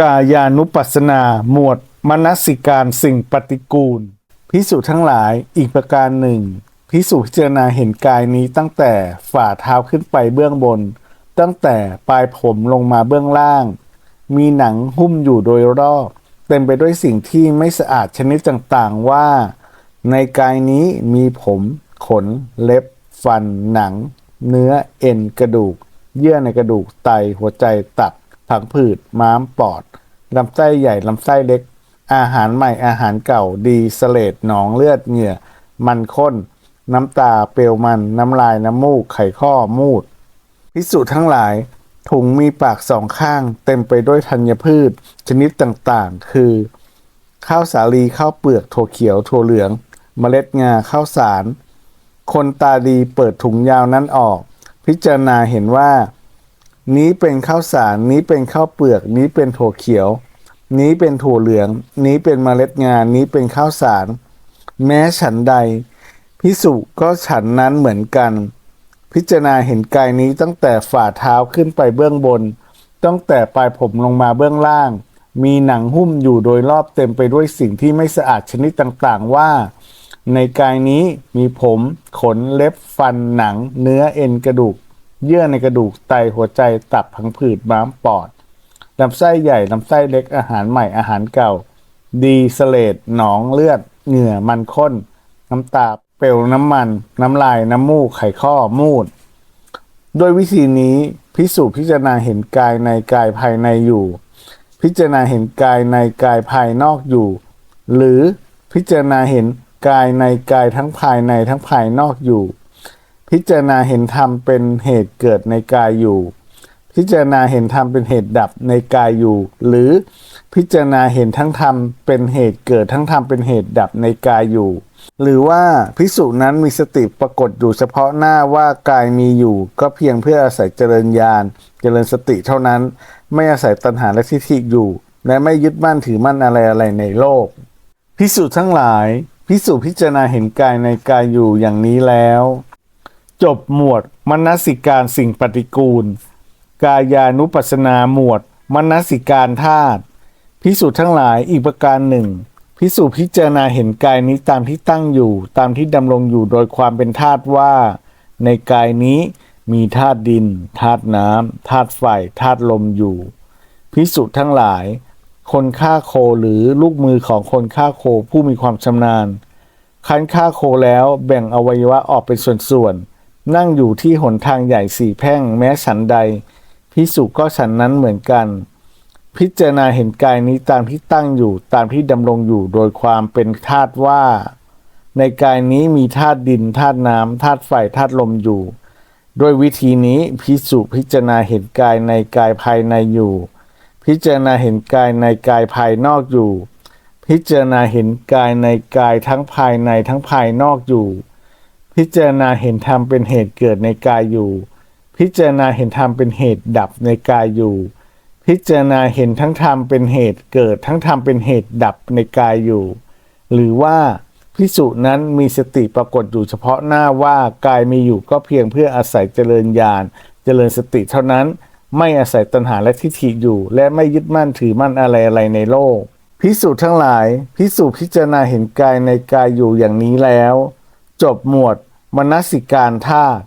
กายานุปัสสนา หมวดมนสิการสิ่งปฏิกูล พิสูจทั้งหลายอีกประการหนึ่ง พิสูจพิจารณาเห็นกายนี้ตั้งแต่ฝ่าเท้าขึ้นไปเบื้องบน ตั้งแต่ปลายผมลงมาเบื้องล่าง มีหนังหุ้มอยู่โดยรอบ เต็มไปด้วยสิ่งที่ไม่สะอาดชนิดต่างๆว่า ในกายนี้มีผม ขน เล็บ ฟัน หนัง เนื้อเอ็นกระดูก เยื่อในกระดูกไตหัวใจตับ ผังผืด ม้ามปอดลำไส้ใหญ่ลำไส้เล็ก อาหารใหม่อาหารเก่าดีสเลดหนองเลือดเหงื่อ มันข้น น้ำตาเปลวมัน น้ำลายน้ำมูก ไขข้อมูด พิสูจน์ทั้งหลาย ถุงมีปากสองข้าง เต็มไปด้วยธัญพืช ชนิดต่างๆ คือ ข้าวสาลีข้าวเปลือกถั่วเขียวถั่วเหลือง เมล็ดงาข้าวสาร คนตาดีเปิดถุงยาวนั้นออก พิจารณาเห็นว่า นี้เป็นข้าวสาร นี้เป็นข้าวเปลือก นี้เป็นถั่วเขียว นี้เป็นถั่วเหลือง นี้เป็นเมล็ดงานี้เป็นข้าวสาร แม้ฉันใด พิสุก็ฉันนั้นเหมือนกัน พิจารณาเห็นกายนี้ตั้งแต่ฝ่าเท้าขึ้นไปเบื้องบน ตั้งแต่ปลายผมลงมาเบื้องล่าง มีหนังหุ้มอยู่โดยรอบเต็มไปด้วยสิ่งที่ไม่สะอาดชนิดต่างๆว่า ในกายนี้มีผม ขนเล็บฟันหนัง เนื้อเอ็นกระดูก เยื่อในกระดูกไตหัวใจตับพังผืดม้ามปอดลำไส้ใหญ่ลำไส้เล็กอาหารใหม่อาหารเก่า ดีสเลดหนองเลือด เหงื่อมันข้น น้ำตาเปลวน้ำมัน น้ำลาย น้ำมูกไขข้อมูด โดยวิธีนี้พิสูจน์พิจารณาเห็นกายในกายภายในอยู่ พิจารณาเห็นกายในกายภายนอกอยู่ หรือพิจารณาเห็นกายในกายทั้งภายในทั้งภายนอกอยู่ พิจารณาเห็นธรรมเป็นเหตุเกิดในกายอยู่ พิจารณาเห็นธรรมเป็นเหตุดับในกายอยู่ หรือพิจารณาเห็นทั้งธรรมเป็นเหตุเกิดทั้งธรรมเป็นเหตุดับในกายอยู่ หรือว่าพิสุนั้นมีสติปรากฏอยู่เฉพาะหน้าว่ากายมีอยู่ ก็เพียงเพื่ออาศัยเจริญญาณเจริญสติเท่านั้น ไม่อาศัยตัณหาและทิฏฐิอยู่ และไม่ยึดมั่นถือมั่นอะไรอะไรในโลกพิสูจน์ทั้งหลายพิสูจน์พิจารณาเห็นกายในกายอยู่อย่างนี้แล้ว จบหมวด มนสิการสิ่งปฏิกูล กายานุปัสนาหมวด มนสิการธาตุพิสูจน์ทั้งหลายอีกประการหนึ่ง พิสูจน์พิจารณาเห็นกายนี้ตามที่ตั้งอยู่ ตามที่ดำรงอยู่โดยความเป็นธาตุว่า ในกายนี้มีธาตุดินธาตุน้ำธาตุไฟธาตุลมอยู่ พิสุทั้งหลาย คนฆ่าโคหรือลูกมือของคนฆ่าโคผู้มีความชำนาญคันฆ่าโคแล้วแบ่งอวัยวะออกเป็นส่วนๆ นั่งอยู่ที่หนทางใหญ่สี่แพ่งแม้ฉันใดพิสุก็ฉันนั้นเหมือนกัน พิจารณาเห็นกายนี้ตามที่ตั้งอยู่ตามที่ดำรงอยู่โดยความเป็นธาตุว่า ในกายนี้มีธาตุดินธาตุน้ำธาตุไฟธาตุลมอยู่โดยวิธีนี้พิสุพิจารณาเห็นกายในกายภายในอยู่ พิจารณาเห็นกายในกายภายนอกอยู่ พิจารณาเห็นกายในกายทั้งภายในทั้งภายนอกอยู่ พิจารณาเห็นธรรมเป็นเหตุเกิดในกายอยู่ พิจารณาเห็นธรรมเป็นเหตุดับในกายอยู่ พิจารณาเห็นทั้งธรรมเป็นเหตุเกิดทั้งธรรมเป็นเหตุดับในกายอยู่ หรือว่าพิสุนั้นมีสติปรากฏอยู่เฉพาะหน้าว่ากายมีอยู่ก็เพียงเพื่ออาศัยเจริญญาณเจริญสติเท่านั้น ไม่อาศัยตัณหาและทิฏฐิอยู่ และไม่ยึดมั่นถือมั่นอะไรอะไรในโลก พิสูจน์ทั้งหลาย พิสูจน์พิจารณาเห็นกายในกายอยู่อย่างนี้แล้ว จบหมวด มนสิการธาตุ